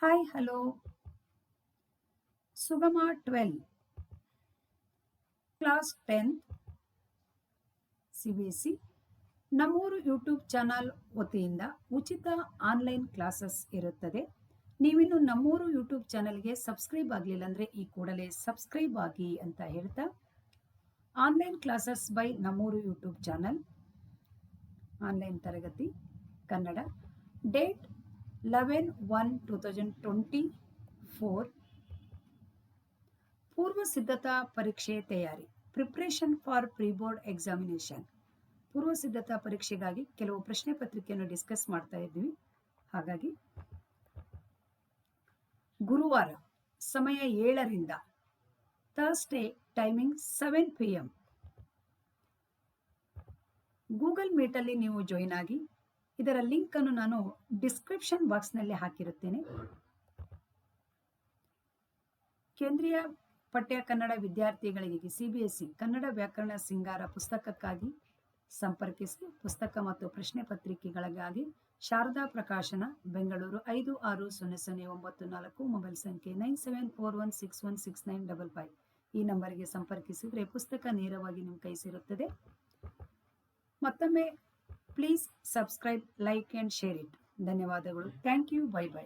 Hi hello Sugama twelve class tenth C B S C Nammooru YouTube channel ವತಿಯಿಂದ ಉಚಿತ online classes ಇರುತ್ತದೆ. ನೀವಿನ್ನು ನಮ್ಮೂರು ಯೂಟ್ಯೂಬ್ ಚಾನಲ್ಗೆ ಸಬ್ಸ್ಕ್ರೈಬ್ ಆಗಲಿಲ್ಲ ಅಂದರೆ ಈ ಕೂಡಲೇ ಸಬ್ಸ್ಕ್ರೈಬ್ ಆಗಿ ಅಂತ ಹೇಳ್ತಾ. Online classes by Nammooru YouTube channel online ತರಗತಿ, Kannada. Date eleven one two thousand twenty four ಪೂರ್ವ ಸಿದ್ಧತಾ ಪರೀಕ್ಷೆ ತಯಾರಿ preparation for pre board examination ಪೂರ್ವ ಸಿದ್ಧತಾ ಪರೀಕ್ಷೆಗಾಗಿ ಕೆಲವು ಪ್ರಶ್ನೆ ಪತ್ರಿಕೆಯನ್ನು ಡಿಸ್ಕಸ್ ಮಾಡ್ತಾ ಇದ್ವಿ ಹಾಗಾಗಿ, ಗುರುವಾರ ಸಮಯ ಏಳರಿಂದ Thursday timing seven P M Google ಮೀಟಲ್ಲಿ ನೀವು ಜಾಯಿನ್ ಆಗಿ ಇದರ ಲಿಂಕ್ ಅನ್ನು ನಾನು ಡಿಸ್ಕ್ರಿಪ್ಷನ್ ಬಾಕ್ಸ್ನಲ್ಲಿ ಹಾಕಿರುತ್ತೇನೆ. ಕೇಂದ್ರೀಯ ಪಠ್ಯ ಕನ್ನಡ ವಿದ್ಯಾರ್ಥಿಗಳಿಗೆ ಸಿಬಿಎಸ್ಇ ಕನ್ನಡ ವ್ಯಾಕರಣ ಸಿಂಗಾರ ಪುಸ್ತಕಕ್ಕಾಗಿ ಸಂಪರ್ಕಿಸಿ. ಪುಸ್ತಕ ಮತ್ತು ಪ್ರಶ್ನೆ ಪತ್ರಿಕೆಗಳಿಗಾಗಿ ಶಾರದಾ ಪ್ರಕಾಶನ, ಬೆಂಗಳೂರು ಐದು ಆರು ಸೊನ್ನೆ ಸೊನ್ನೆ ಒಂಬತ್ತು ನಾಲ್ಕು, ಮೊಬೈಲ್ ಸಂಖ್ಯೆ nine seven four one six one six nine double five. ಈ ನಂಬರ್ಗೆ ಸಂಪರ್ಕಿಸಿದರೆ ಪುಸ್ತಕ ನೇರವಾಗಿ ನಿಮ್ಮ ಕೈ ಸೇರುತ್ತದೆ. ಮತ್ತೊಮ್ಮೆ please subscribe like and share it ಧನ್ಯವಾದಗಳು. Thank you bye bye